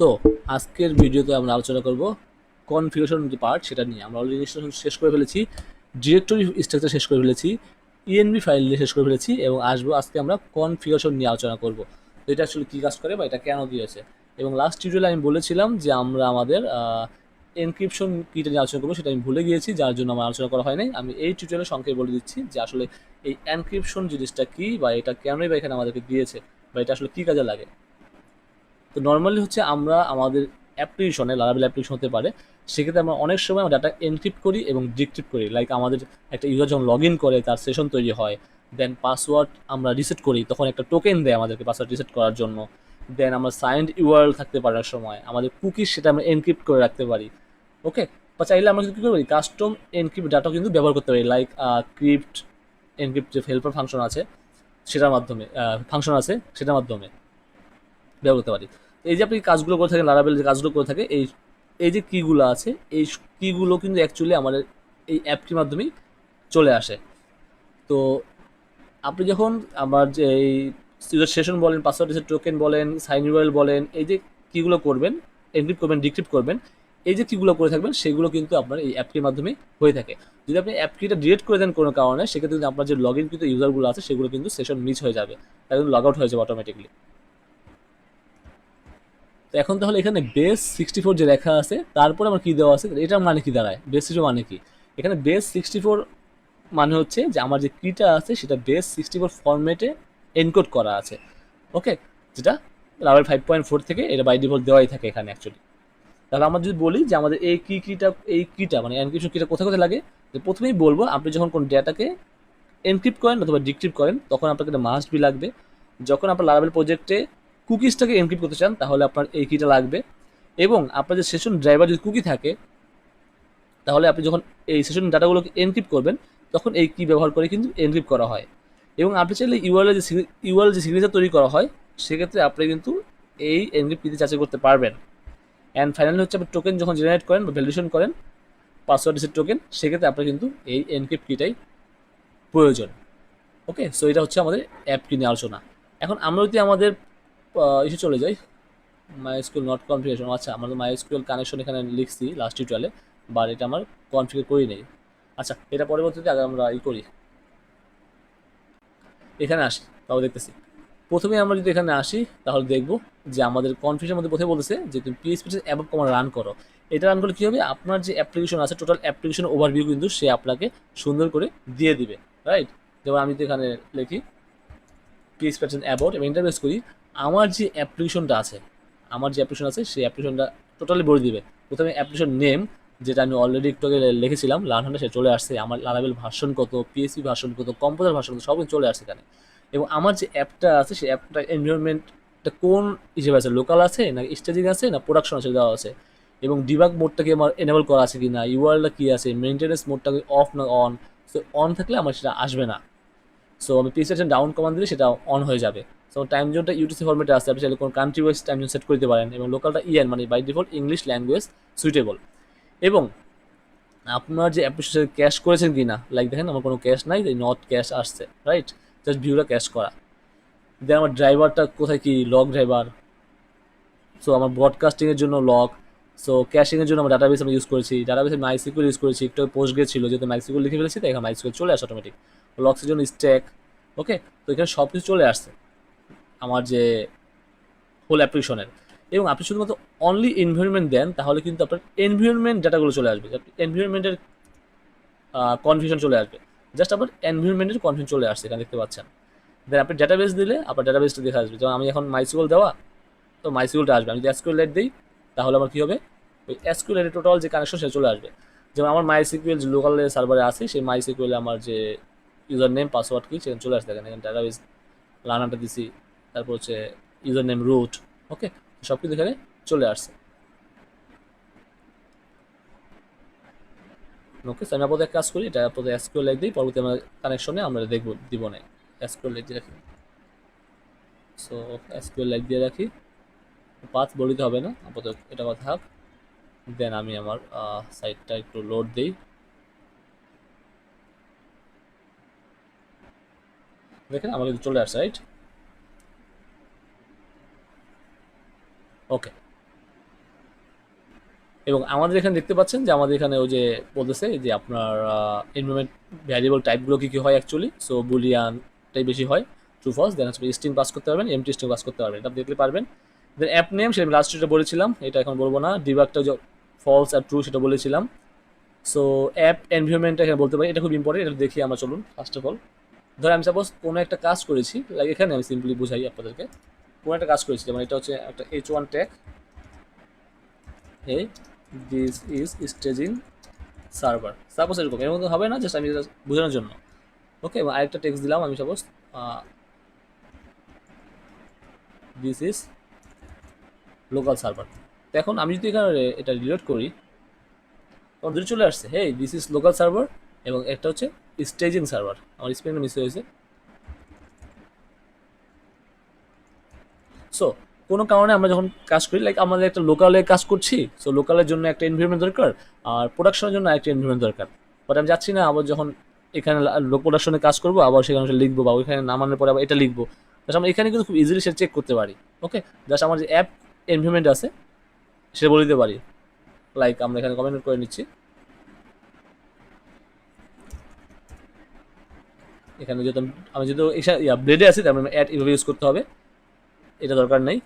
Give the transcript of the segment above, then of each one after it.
So আজকের ভিডিওতে আমরা আলোচনা করব কনফিগারেশন যে পার্ট সেটা নিয়ে। আমরা অলরেডি ইনস্টলেশন শেষ করে ফেলেছি ডিরেক্টরি স্ট্রাকচার শেষ করে ফেলেছি ইএনবি ফাইল নিয়ে শেষ করে ফেলেছি এবং আসব আজকে আমরা কনফিগারেশন নিয়ে আলোচনা করব। তো এটা আসলে কী কাজ করে বা এটা কেন দিয়েছে? এবং লাস্ট টিউটোরিয়ালে আমি বলেছিলাম যে আমরা আমাদের এনক্রিপশন কীটা নিয়ে আলোচনা করব, সেটা আমি ভুলে গিয়েছি, যার জন্য আমার আলোচনা করা হয়নি। আমি এই টিউটোরিয়ালে সংক্ষেপে বলে দিচ্ছি যে আসলে এই এনক্রিপশন জিনিসটা কী বা এটা কেনই বা এখানে আমাদেরকে দিয়েছে বা এটা আসলে কী কাজে লাগে। তো নর্মালি হচ্ছে আমরা আমাদের অ্যাপ্লিকেশনে লারাবেল অ্যাপ্লিকেশন হতে পারে, সেক্ষেত্রে আমরা অনেক সময় ডাটা এনক্রিপ্ট করি এবং ডিক্রিপ্ট করি। লাইক আমাদের একটা ইউজার যখন লগ ইন করে, তার সেশন তৈরি হয় দেন পাসওয়ার্ড আমরা রিসেট করি, তখন একটা টোকেন দেয় আমাদেরকে পাসওয়ার্ড রিসেট করার জন্য। দেন আমরা সাইন্ড ইউআরএল থাকতে পারার সময়, আমাদের কুকিজ সেটা আমরা এনক্রিপ্ট করে রাখতে পারি। ওকে বা চাইলে আমরা কিন্তু কী করি কাস্টম এনক্রিপ্ট ডাটাও কিন্তু ব্যবহার করতে পারি। লাইক ক্রিপ্ট এনক্রিপ্ট যে হেল্পার ফাংশন আছে, সেটার মাধ্যমে ফাংশন আছে, সেটার মাধ্যমে ব্যবহার করতে পারি। এই যে আপনি কাজগুলো করে থাকেন লারাবেল যে কাজগুলো করে থাকে, এই এই যে কীগুলো আছে, এই কীগুলো কিন্তু অ্যাকচুয়ালি আমাদের এই অ্যাপটির মাধ্যমেই চলে আসে। তো আপনি যখন আমার যে এই সেশন বলেন পাসওয়ার্ড রিসেট টোকেন বলেন সাইন ইউএল বলেন, এই যে কীগুলো করবেন এনক্রিপ্ট করবেন ডিক্রিপ্ট করবেন, এই যে কীগুলো করে থাকবেন, সেগুলো কিন্তু আপনার এই অ্যাপটির মাধ্যমে হয়ে থাকে। যদি আপনি অ্যাপ কিটা ডিলিট করে দেন কোনো কারণে, সেক্ষেত্রে কিন্তু আপনার যে লগ ইন কিন্তু ইউজারগুলো আছে, সেগুলো কিন্তু সেশন মিস হয়ে যাবে তাই কিন্তু লগ আউট হয়ে যাবে অটোমেটিকলি তো এখন তাহলে এখানে বেস সিক্সটি ফোর যে লেখা আছে, তারপরে আমার কী দেওয়া আছে? এটার মানে কি দাঁড়ায়? বেস সিক্সটি মানে কি? এখানে বেস সিক্সটি ফোর মানে হচ্ছে যে আমার যে কিটা আছে, সেটা বেস সিক্সটি ফোর ফরম্যাটে এনকোড করা আছে। ওকে যেটা রাবার ফাইভ পয়েন্ট ফোর থেকে এটা বাই ডিফল্ট দেওয়াই থাকে এখানে অ্যাকচুয়ালি তাহলে আমরা যদি বলি যে আমাদের এই কি কিটা এই কিটা মানে এনক্রিপশন কিটা কোথায় কোথায় লাগে? যে প্রথমেই বলব, আপনি যখন কোনো ডেটাকে এনক্রিপ্ট করেন অথবা ডিক্রিপ্ট করেন, তখন আপনাকে এটা মাস্ট বি লাগবে। যখন আপনার লারাবেল প্রজেক্টে কুকিজটাকে এনক্রিপ্ট করতে চান, তাহলে আপনার এই কিটা লাগবে। এবং আপনার যে সেশন ড্রাইভার যদি কুকি থাকে, তাহলে আপনি যখন এই সেশন ডাটাগুলোকে এনক্রিপ্ট করবেন, তখন এই কি ব্যবহার করে কিন্তু এনক্রিপ্ট করা হয়। এবং আপনি চাইলে ইউআরএল যে ইউআরএল যে সিগনেচার তৈরি করা হয়, সেক্ষেত্রে আপনি কিন্তু এই এনক্রিপ্ট কিতে যাচাই করতে পারবেন। অ্যান্ড ফাইনালি হচ্ছে আপনি টোকেন যখন জেনারেট করেন বা ভ্যালিডেশন করেন পাসওয়ার্ড রিসেট টোকেন সেক্ষেত্রে আপনার কিন্তু এই এনক্রিপ্ট কিটাই প্রয়োজন। ওকে সো এটা হচ্ছে আমাদের অ্যাপ কিনে আলোচনা। এখন আমরা যদি আমাদের ইস্যু চলে যাই। মাই স্কুল নট কনফিগারেশন আচ্ছা আমাদের মাই স্কুল কানেকশন এখানে লিখছি লাস্ট টিউটোরিয়ালে বাট এটা আমার কনফিগার করি নেই। আচ্ছা এটা পরবর্তীতে আগে আমরা ই করি। এখানে আসি, তাও দেখতেছি। প্রথমে আমরা যদি এখানে আসি, তাহলে দেখব যে আমাদের কনফিউশনের মধ্যে প্রথমে বলতেছে যে তুমি পিএসপি অ্যাপ কমান্ড রান করো। এটা রান করলে কী হবে? আপনার যে অ্যাপ্লিকেশন আছে টোটাল অ্যাপ্লিকেশন ওভারভিউ কিন্তু সে আপনাকে সুন্দর করে দিয়ে দিবে রাইট যেমন আমি তো এখানে লিখি পিএসপি অ্যাবাউট এবং ইন্টারভেস করি আমার যে অ্যাপ্লিকেশনটা আছে, আমার যে অ্যাপ্লিকেশন আছে, সেই অ্যাপ্লিকেশনটা টোটালি বলে দিবে। প্রথমে অ্যাপ্লিকেশন নেম যেটা আমি অলরেডি একটু আগে লিখেছিলাম লার্ন সে চলে আসছে, আমার লারাবেল ভার্সন কত পিএসপি ভার্সন কত কম্পিউটার ভার্সন কত সব চলে আসছে এখানে। এবং আমার যে অ্যাপটা আছে, সেই অ্যাপটা এনভায়রনমেন্টটা কোন হিসেবে আছে? লোকাল আছে, না স্টেজিং আছে, না প্রোডাকশন আছে, দেওয়া আছে? এবং ডিবাগ মোডটাকে আমার এনেবল করা আছে কি না ইউআরটা কী আছে মেনটেন্যান্স মোডটাকে অফ না অন সো অন থাকলে আমার সেটা আসবে না। সো আমি পিএসপি ডাউন কমান্ড দিলে সেটা অন হয়ে যাবে। সো টাইম জোনটা ইউটিসি ফর্মেটে আসছে আপনি চাইলে কোনো country wise time zone set করতে পারেন এবং লোকালটা ইএন মানে by default English language suitable এবং আপনার যে অ্যাপ্লিকেশন ক্যাশ করেছেন কি না লাইক দেখেন আমার কোনো ক্যাশ নাই নট ক্যাশ আসছে রাইট জাস্ট ভিউটা ক্যাশ করা। দেন আমার ড্রাইভারটা কোথায় কি লক ড্রাইভার সো আমার ব্রডকাস্টিংয়ের জন্য লক সো ক্যাশিংয়ের জন্য আমার ডাটাবেস আমি ইউজ করেছি। ডাটাবেসে মাইসিকুল ইউজ করেছি, একটু পোস্ট গেট ছিল, যেহেতু মাইসিকুল লিখে ফেলেছি, তাই এখানে মাইসিকুল চলে আসে অটোমেটিক লক্সের জন্য স্ট্যাক ওকে তো এখানে সব কিছু চলে আসছে। আমার যে হোল অ্যাপ্লিকেশনের এবং আপনি শুধুমাত্র অনলি এনভায়রনমেন্ট দেন, তাহলে কিন্তু আপনার এনভায়রনমেন্ট ডাটাগুলো চলে আসবে। এনভায়রনমেন্টের কনফিউশন চলে আসবে। জাস্ট আপনার এনভায়রনমেন্টের কনফিউশন চলে আসছে, এখানে দেখতে পাচ্ছেন। দেন আপনি ডাটাবেস দিলে, আপনার ডাটাবেসটা দেখা আসবে। যেমন আমি এখন মাইসিকুল দেওয়া, তো মাইসিকুলটা আসবে। আমি যদি এসকিউএল লাইট দিই, তাহলে আমার কী হবে? ওই এসকিউএল লাইটের টোটাল যে কানেকশন সেটা চলে আসবে। যেমন আমার মাইসিকুয়েল যে লোকাল সার্ভারে আছে, সেই মাইসিকুয়েলে আমার যে ইউজার নেম পাসওয়ার্ড কি, সেখানে চলে আসছে। এখানে এখানে ডাটাবেস লার্নারটা দিছি। তারপর হচ্ছে ইউজার নেম রুট ওকে সব কিছু এখানে চলে আসছে। ওকে আমি আপাতত এক কাজ করি, এটা আপাতত এসকিউএল লাইট দিই, পরবর্তী আমার কানেকশনে আমরা দেখব, দিব না এসকিউএল লাইট দিয়ে রাখি। সো এসকিউএল লাইট দিয়ে রাখি। পাথ বলিতে হবে না, আপাতত এটা কথা থাক দেন আমি আমার সাইটটা একটু লোড দিই। দেখেন, আমার কিন্তু চলে আসছে রাইট ওকে এবং আমাদের এখানে দেখতে পাচ্ছেন যে আমাদের এখানে ওই যে বলতেছে যে আপনার এনভারনমেন্ট ভ্যারিয়েবল টাইপগুলো কী কী হয় অ্যাকচুয়ালি সো বুলিয়ানটাই বেশি হয় ট্রু ফলস দেন হচ্ছে স্ট্রিং পাস করতে পারবেন এমটি স্ট্রিং পাস করতে পারবেন, এটা দেখতে পারবেন। দেন অ্যাপ নেম সেটা লাস্ট যেটা বলেছিলাম, এটা এখন বলব না ডিবাগটা যে ফলস আর ট্রু সেটা বলেছিলাম। সো অ্যাপ এনভারনমেন্টটা এখানে বলতে পারি, এটা খুব ইম্পর্টেন্ট এটা দেখি আমরা, চলুন ফার্স্ট অফ অল ধর আমি সাপোজ কোনো একটা কাজ করেছি লাইক এখানে আমি সিম্পলি বুঝাই আপনাদেরকে। কোনো একটা কাজ করেছি, যেমন এটা হচ্ছে একটা H one tag this is staging server suppose এরকম, এর মধ্যে হবে না জাস্ট আমি বোঝানোর জন্য। ওকে এবং আরেকটা টেক্সট দিলাম আমি suppose this is local server তো এখন আমি যদি এখানে এটা রিলোড করি, তখন দুটো চলে আসছে hey this is local server এবং একটা হচ্ছে স্টেজিং সার্ভার আমার স্পেলিংটা মিস হয়েছে সো কোনো কারণে আমরা যখন কাজ করি লাইক আমাদের একটা লোকালে কাজ করছি সো লোকালের জন্য একটা এনভায়রনমেন্ট দরকার, আর প্রোডাকশনের জন্য একটা এনভায়রনমেন্ট দরকার। বাট আমি যাচ্ছি না, আবার যখন এখানে প্রোডাকশনে কাজ করব, আবার সেখানে লিখব, বা ওইখানে নামানোর পরে আবার এটা লিখব। জাস্ট আমরা এখানে কিন্তু খুব ইজিলি সেটা চেক করতে পারি ওকে জাস্ট আমার যে অ্যাপ এনভায়রনমেন্ট আছে, সেটা বলে দিতে পারি। লাইক আমরা এখানে কমেন্ট করে নিচ্ছি। এখানে যেহেতু আমি- যেহেতু ব্লেডে আছি, তার মানে অ্যাড এভাবে ইউজ করতে হবে। এটা দরকার নেই।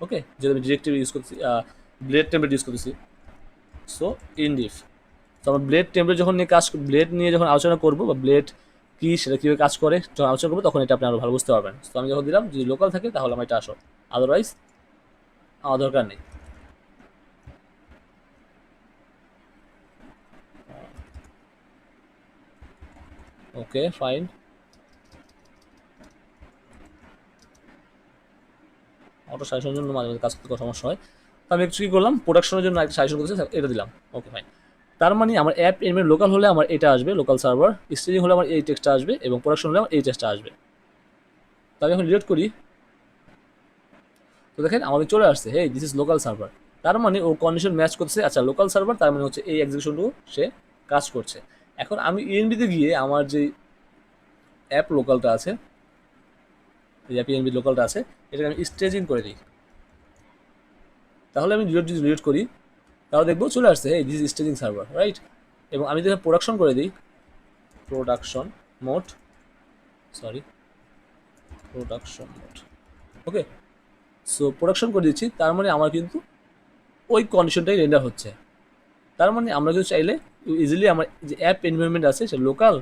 ওকে যেহেতু আমি ডিরেক্টিভ ইউজ করছি ব্লেড টেম্পলেট ইউজ করতেছি। সো ইনডিফ তো আমরা ব্লেড টেম্পলেট যখন নিয়ে কাজ ব্লেড নিয়ে যখন আলোচনা করব বা ব্লেড কী, সেটা কীভাবে কাজ করে, যখন আলোচনা করব, তখন এটা আপনি আরও ভালো বুঝতে পারবেন। তো আমি যখন দিলাম, যদি লোকাল থাকে, তাহলে আমার এটা আসো। আদারওয়াইজ আমার দরকার নেই। ওকে ফাইন অটো সাজেশনের জন্য মাঝে মাঝে কাজ করতে সমস্যা হয়। তো আমি একটু কী করলাম? প্রোডাকশনের জন্য একটা সাজেশন করতেছি এটা দিলাম। ওকে ফাইন তার মানে আমার অ্যাপ এলিমেন্ট লোকাল হলে আমার এটা আসবে লোকাল সার্ভার স্টেজিং হলে আমার এই টেক্সটটা আসবে এবং প্রোডাকশন হলে আমার এই টেক্সটটা আসবে। তো আমি এখন ডিলিট করি। তো দেখেন, আমাদের চলে আসছে hey this is local server তার মানে ও কন্ডিশন ম্যাচ করছে আচ্ছা লোকাল সার্ভার তার মানে হচ্ছে এই এক্সিকিউশনটুকু সে কাজ করছে। এখন আমি ইএনবিতে গিয়ে আমার যে অ্যাপ লোকালটা আছে এই অ্যাপ ইএনবি লোকালটা আছে, এটাকে আমি স্টেজিং করে দিই। তাহলে আমি ডিলিট যদি ডিলিট করি, তাহলে দেখব চলে আসছে, এই দিস স্টেজিং সার্ভার রাইট এবং আমি যদি প্রোডাকশন করে দিই production mode sorry production mode okay so production করে দিচ্ছি, তার মানে আমার কিন্তু ওই কন্ডিশনটাই রেন্ডার হচ্ছে। তার মানে আমরা যদি চাইলে ইজিলি আমার যে অ্যাপ এনভায়রনমেন্ট আছে, সে লোকাল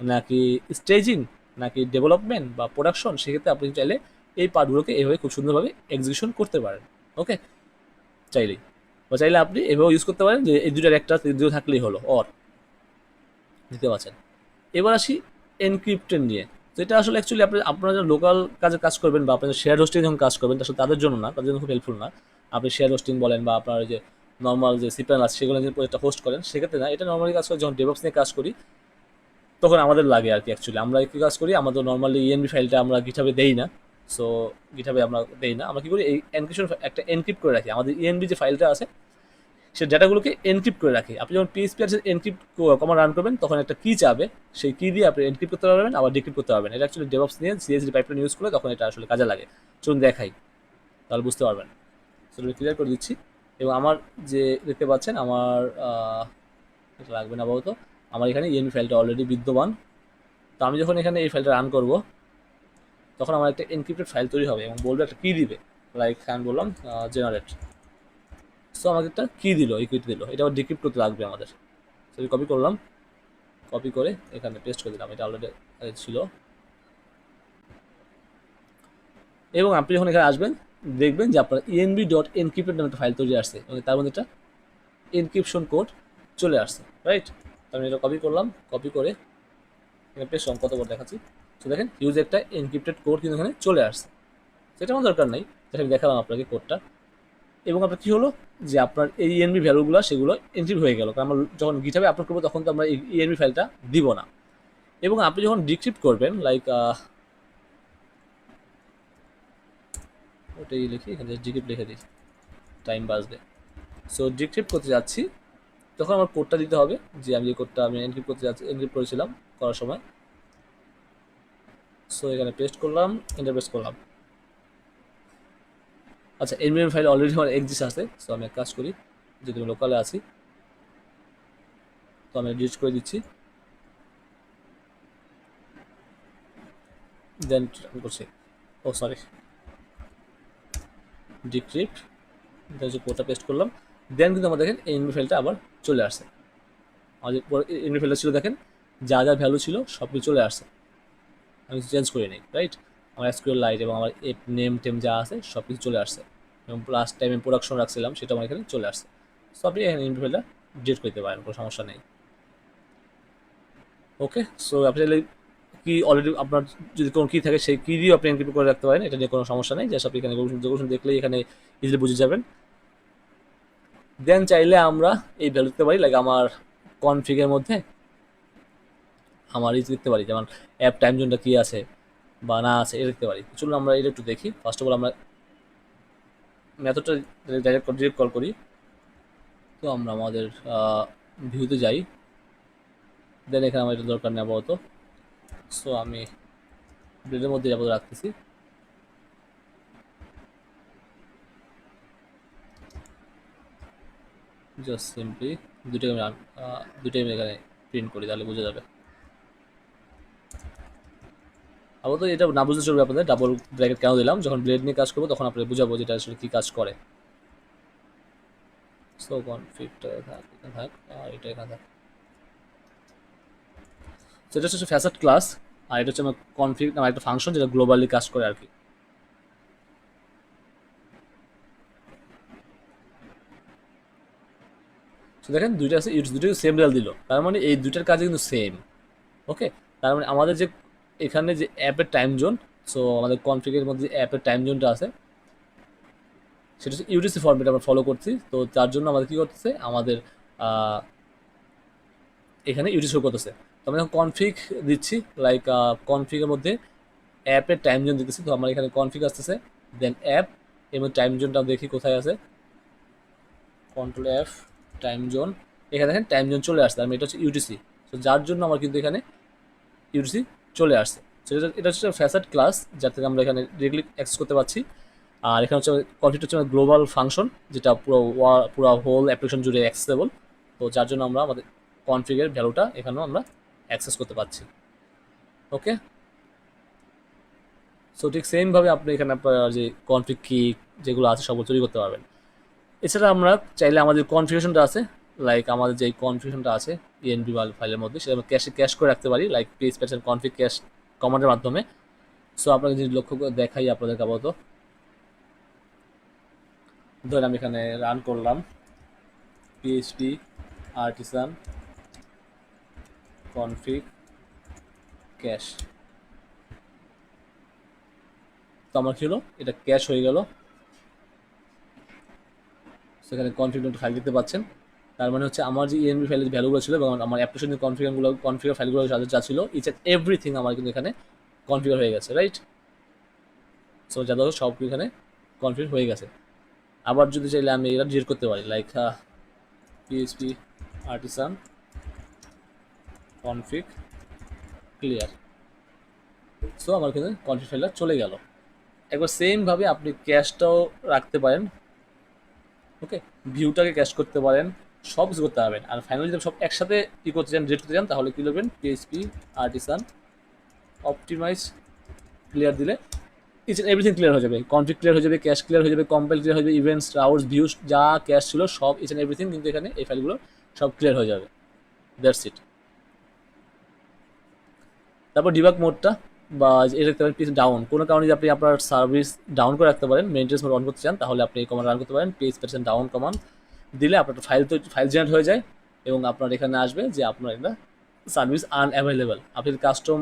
নাকি স্টেজিং নাকি ডেভেলপমেন্ট বা প্রোডাকশন সেক্ষেত্রে আপনি চাইলে এই পার্টগুলোকে এভাবে খুব সুন্দরভাবে এক্সিকিউশন করতে পারেন ওকে চাইলেই বা চাইলে আপনি এভাবে ইউজ করতে পারেন যে এই দুটার একটা দুটো থাকলেই হলো অর দিতে পারছেন এবার আসি এনক্রিপ্টেন নিয়ে তো এটা আসলে অ্যাকচুয়ালি আপনি, আপনারা যখন লোকাল কাজে কাজ করবেন বা আপনার শেয়ার হোস্টিং যখন কাজ করবেন, আসলে তাদের জন্য না, তাদের জন্য খুব হেল্পফুল না। আপনি শেয়ার হোস্টিং বলেন বা আপনার যে নর্মাল যে সিপ্যান আছে, সেগুলো যদি একটা হোস্ট করেন, সেক্ষেত্রে না, এটা নর্মালি কাজ করে, যখন ডেভেলপস নিয়ে কাজ করি তখন আমাদের লাগে আর কি অ্যাকচুয়ালি আমরা কি কাজ করি, আমাদের নর্মালি ইএনবি ফাইলটা আমরা গিঠাবে দেই না। সো গিঠাবে আমরা দেই না। আমরা কী করি, এই এনক্রিপশন একটা এনক্রিপ্ট করে রাখি। আমাদের ইএনবি যে ফাইলটা আছে, সে ডাটাগুলোকে এনক্রিপ্ট করে রাখি। আপনি যখন পিএসপি আর এনক্রিপ্ট কমান্ড রান করবেন, তখন একটা কি চাবে। সেই কি দিয়ে আপনি এনক্রিপ্ট করতে পারবেন, আবার ডিক্রিপ্ট করতে পারবেন। এটা অ্যাকচুয়ালি ডেভপস নিয়ে সিএসডি পাইপলাইন ইউজ করে তখন এটা আসলে কাজে লাগে। চলুন দেখাই, তাহলে বুঝতে পারবেন। সেটা ক্লিয়ার করে দিচ্ছি। এবং আমার যে দেখতে পাচ্ছেন, আমার এটা লাগবে না আপাতত। আমার এখানে ইএনবি ফাইলটা অলরেডি বিদ্যমান। তো আমি যখন এখানে এই ফাইলটা রান করব, তখন আমার একটা এনক্রিপ্টেড ফাইল তৈরি হবে এবং বলবে একটা কী দিবে। লাইক আমি বললাম জেনারেট সো আমাকে একটা কি দিল ইকুইটি দিল। এটা আবার ডিক্রিপ্ট করতে লাগবে আমাদের। সো কপি করলাম। কপি করে এখানে পেস্ট করে দিলাম। এটা অলরেডি ছিল। এবং আপনি যখন এখানে আসবেন, দেখবেন যে আপনার ইএনবি ডট এনক্রিপ্টেড নামে একটা ফাইল তৈরি আসছে। এবং তার মধ্যে একটা এনক্রিপশন কোড চলে আসছে রাইট আমি এটা কপি করলাম কপি করে এখানে পেস্ট কত করে দেখাচ্ছি। তো দেখেন ইউজ একটা এনক্রিপ্টেড কোড কিন্তু এখানে চলে আসছে। সেটা আমার দরকার নাই, যেটা আমি দেখালাম আপনাকে কোডটা এবং আপনার কী হলো? যে আপনার এই ইএনবি ভ্যালুগুলো সেগুলো এনক্রিপ্ট হয়ে গেল। কারণ আমরা যখন গিটাবে আপলোড করব, তখন তো আমরা এই ইএনবি ফাইলটা দিব না। এবং আপনি যখন ডিক্রিপ্ট করবেন লাইক ওটাই লিখি, এখানে ডিক্রিপ্ট লিখে দিই। টাইম বাঁচবে সো ডিক্রিপ্ট করতে যাচ্ছি। তখন আমার কোডটা দিতে হবে যে আমি যে কোডটা আমি এনক্রিপ্ট করতে যাচ্ছি এনক্রিপ্ট করেছিলাম করার সময়। সো এখানে পেস্ট করলাম এন্টার পেস্ট করলাম। আচ্ছা এনভিএম ফাইল অলরেডি আমার এক্সিস্ট আছে। সো আমি এক কাজ করি যেহেতু আমি লোকালে আছি, তো আমি ডিলিট করে দিচ্ছি। দেন করছি ও সরি ডিক্রিপ্ট হচ্ছে কোডটা পেস্ট করলাম। দেন কিন্তু আমার দেখেন, এই ইনভি ফাইলটা আবার চলে আসছে। আমাদের ফাইলটা ছিল দেখেন, যা যা ভ্যালু ছিল সব কিছু চলে আসছে। আমি চেঞ্জ করে নিই রাইট আমার এসকিউএল লাইট এবং আমার এপ নেম টেম যা আছে সব কিছু চলে আসছে। এবং লাস্ট টাইমে প্রোডাকশন রাখছিলাম, সেটা আমার এখানে চলে আসছে। সো আপনি এখানে ইনভি ফাইলটা ডিলিট করতে পারেন, কোনো সমস্যা নেই। ওকে সো আপনি চাইলে কি অলরেডি আপনার যদি কোনো কি থাকে, সেই কি দিয়ে আপনি এনক্রিপ্ট করে রাখতে পারেন, এটা নিয়ে কোনো সমস্যা নেই। জাস্ট আপনি এখানে দেখলেই এখানে ইজিলি বুঝে যাবেন। দেন চাইলে আমরা এই ভ্যালু দিতে পারি লাইক আমার কনফিগের মধ্যে আমার এই দেখতে পারি, যেমন অ্যাপ টাইম জোনটা কী আছে বা না আছে, এটা দেখতে পারি। চলুন আমরা এটা একটু দেখি। ফার্স্ট অফ অল আমরা মেথডটা ডাইরেক্ট ডিরেক্ট কল করি। তো আমরা আমাদের ভিউতে যাই। দেন এখানে আমার এটা দরকার নেই আপাতত। সো আমি ব্লেডের মধ্যে আপাতত রাখতেছি। জাস্ট সিম্পলি দুটোই আমি দুটোই আমি এখানে প্রিন্ট করি, তাহলে বোঝা যাবে। আপাতত এটা না বুঝতে চলবে আপনাদের ডাবল ব্র্যাকেট কেন দিলাম? যখন ব্লেড নিয়ে কাজ করব, তখন আপনাদের বুঝাবো যেটা আসলে কী কাজ করে। সো কনফিগটা থাক এখানে থাক, আর এটা এখানে থাক। সেটা হচ্ছে ফ্যাসাট ক্লাস আর এটা হচ্ছে আমার কনফিগ আমার একটা ফাংশন যেটা গ্লোবালি কাজ করে আর কি। তো দেখেন দুইটা আছে ইটস দুটো সেম রেল দিল। তার মানে এই দুইটার কাজে কিন্তু সেম ওকে তার মানে আমাদের যে এখানে যে অ্যাপের টাইম জোন সো আমাদের কনফিগের মধ্যে অ্যাপের টাইম জোনটা আছে, সেটা হচ্ছে ইউটিসি ফর্মেট আমরা ফলো করছি। তো তার জন্য আমাদের কী করতেছে? আমাদের এখানে ইউটিসি শো করতেছে। তো আমরা যখন কনফিগ দিচ্ছি লাইক কনফিগের মধ্যে অ্যাপের টাইম জোন দিতেছি। তো আমার এখানে কনফিগ আসতেছে দেন অ্যাপ মধ্যে টাইম জোনটা দেখি কোথায় আছে। কন্ট্রোল এফ টাইম জোন এখানে দেখেন টাইম জোন চলে আসছে আর এটা হচ্ছে ইউটিসি তো যার জন্য আমার কিন্তু এখানে ইউটিসি চলে আসছে। তো এটা হচ্ছে ফ্যাসাড ক্লাস যার থেকে আমরা এখানে ডিরেক্টলি অ্যাক্সেস করতে পারছি। আর এখানে হচ্ছে কনফিগ হচ্ছে গ্লোবাল ফাংশন যেটা পুরো পুরো হোল অ্যাপ্লিকেশন জুড়ে অ্যাক্সেসেবল তো, যার জন্য আমরা আমাদের কনফিগের ভ্যালুটা এখানেও আমরা অ্যাক্সেস করতে পারছি। ওকে সো ঠিক সেমভাবে আপনি এখানে আপনার যে কনফিগ কি যেগুলো আছে, সবগুলো তৈরি করতে পারবেন। এছাড়া আমরা চাইলে আমাদের কনফিগারেশনটা আছে লাইক আমাদের যে কনফিগারেশনটা আছে E ইএনবি ফাইলের মধ্যে, সেটা আমরা ক্যাশে ক্যাশ করে রাখতে পারি like page pattern config cache কমান্ডের মাধ্যমে। সো আপনাকে যদি লক্ষ্য করে দেখাই আপনাদের আপাতত। ধরেন আমি এখানে রান করলাম পিএইচপি আর্টিসান কনফিগ ক্যাশ তো আমার কি হলো? এটা ক্যাশ হয়ে গেল। সেখানে কনফিগার ফাইল দেখতে পাচ্ছেন। তার মানে হচ্ছে আমার যে ইএনবি ফাইলের ভ্যালুগুলো ছিল এবং আমার অ্যাপ্লিকেশন যে কনফিগারগুলো কনফিগার ফাইলগুলো যা ছিল ইচ অ্যান্ড এভরিথিং আমার কিন্তু এখানে কনফিগার হয়ে গেছে রাইট সো যাদের সব এখানে কনফিগার হয়ে গেছে। আবার যদি চাইলে আমি এটা ডিলিট করতে পারি like PHP artisan config clear so আমার কিন্তু কনফিগ ফাইলটা চলে গেল। একবার সেমভাবে আপনি ক্যাশটাও রাখতে পারেন। ওকে ভিউটাকে ক্যাশ করতে পারেন, সব কিছু করতে পারবেন। আর ফাইনালি যদি সব একসাথে ই করতে চান ডিলিট করতে চান, তাহলে কী করবেন? পিএইচপি আর্টিসান অপটিমাইজ ক্লিয়ার দিলে ইচ এভরিথিং ক্লিয়ার হয়ে যাবে। কনফিগ ক্লিয়ার হয়ে যাবে ক্যাশ ক্লিয়ার হয়ে যাবে কম্পাইল ক্লিয়ার হয়ে যাবে ইভেন্টস আওয়ার্স ভিউস যা ক্যাশ ছিল, সব ইচ অ্যান্ড এভরিথিং কিন্তু এখানে এই ফাইলগুলো সব ক্লিয়ার হয়ে যাবে। দ্যাটস ইট তারপর ডিবাগ মোডটা বা এটা দেখতে পারেন পিস ডাউন কোনো কারণে যদি আপনি আপনার সার্ভিস ডাউন করে রাখতে পারেন মেনটেন্স মোড অন করতে চান, তাহলে আপনি এই কমান্ড রান করতে পারেন পেজ পার্সেন্ট ডাউন কমান্ড দিলে আপনার ফাইল তো ফাইল জেনারেট হয়ে যায় এবং আপনার এখানে আসবে যে আপনার এটা সার্ভিস আনঅ্যাভেলেবল আপনি কাস্টম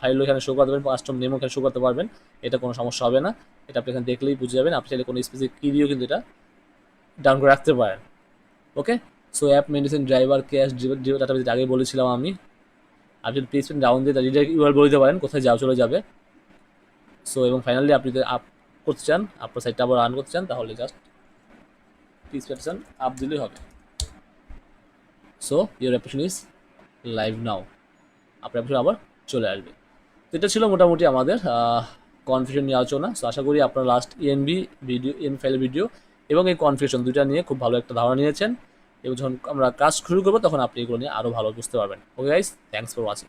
ফাইলও এখানে শো করতে পারবেন কাস্টম নেমও এখানে শো করতে পারবেন, এটা কোনো সমস্যা হবে না। এটা আপনি এখানে দেখলেই বুঝে যাবেন, আপনি চাইলে কোনো স্পেসিফিক কী দিয়েও কিন্তু এটা ডাউন করে রাখতে পারেন। Okay so app medicine driver cache data আগে বলেছিলাম আমি আপনি যদি পেজ ডাউন দিয়ে রিডাইরেক্ট ইউআর বলে দিতে পারেন কোথায় যাও, চলে যাবে। সো এবং ফাইনালি আপনি যদি আপ করতে চান আপনার সাইটটা আবার রান করতে চান, তাহলে জাস্ট প্যাটার্ন আপ দিলেই হবে। So your application is live now আপনার অ্যাপ্লিকেশন আবার চলে আসবে। তো এটা ছিল মোটামুটি আমাদের কনফিউশন নিয়ে আলোচনা। সো আশা করি আপনার last ENB video EN file video এবং এই কনফিউশন দুইটা নিয়ে খুব ভালো একটা ধারণা নিয়েছেন। এবং যখন আমরা কাজ শুরু করব, তখন আপনি এগুলো নিয়ে আরও ভালো বুঝতে পারবেন। Okay guys thanks for watching